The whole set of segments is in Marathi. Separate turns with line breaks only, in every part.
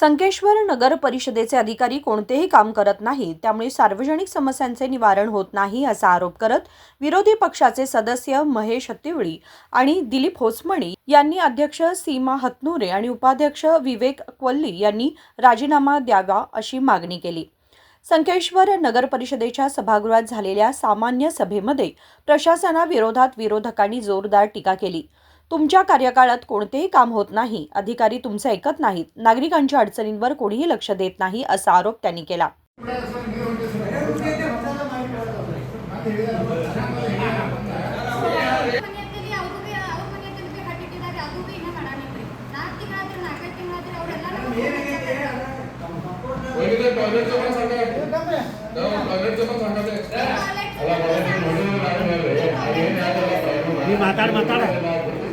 संकेश्वर नगर परिषदेचे अधिकारी कोणतेही काम करत नाही त्यामुळे सार्वजनिक समस्यांचे निवारण होत नाही असा आरोप करत विरोधी पक्षाचे सदस्य महेश हत्तिवळी आणि दिलीप होसमणी यांनी अध्यक्ष सीमा हतनुरे आणि उपाध्यक्ष विवेक क्वल्ली यांनी राजीनामा द्यावा अशी मागणी केली. संकेश्वर नगर परिषदेच्या सभागृहात झालेल्या सामान्य सभेमध्ये प्रशासनाविरोधात विरोधकांनी जोरदार टीका केली. तुमच्या कार्यकाळात कोणतेही काम होत नाही अधिकारी तुमचं ऐकत नाहीत नागरिकांच्या अडचणींवर कोणीही लक्ष देत नाही असा आरोप त्यांनी केला
ಮನೆಯಲ್ಲಿ ಅವರು ಬಿ ಅವ್ರ ಮನೆಯಲ್ಲಿ ಬಿ ಕಟ್ಟಿಟ್ಟಿದ್ದಾರೆ ಅದು ಬಿ ಇನ್ನೂ ಮಾಡಾನಿಲ್ರಿ ನಾಲ್ಕು ತಿಂಗಳಾದ್ರಿ ನಾಲ್ಕೈದು ತಿಂಗಳಾದ್ರಿ ಅವರೆಲ್ಲ
पहिले टॉयलेटचं पण सांगा टॉयलेटचं पण सांगा ते ಅಲ್ಲ ಒಳಗೆ ನೋಡಿದ್ರೆ ನಾನು ಹೇಳ್ದೆ. ಅದೇನ್ ಆಗಲ್ಲ ಪ್ರಾಬ್ಲಮ್.
ನೀ ಮಾತಾಡ್ ಮಾತಾಡ ನೀ ಮಾತಾಡ
क्लीन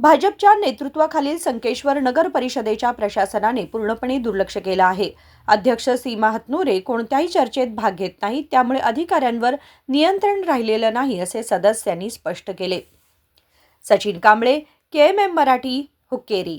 भाजपच्या नेतृत्वाखालील संकेश्वर नगर परिषदेच्या प्रशासनाने पूर्णपणे दुर्लक्ष केलं आहे. अध्यक्ष सीमा हतनुरे कोणत्याही चर्चेत भाग घेत नाहीत त्यामुळे अधिकाऱ्यांवर नियंत्रण राहिलेलं नाही असे सदस्यांनी स्पष्ट केले. Sachin Kamble K M M Marathi Hukkeri.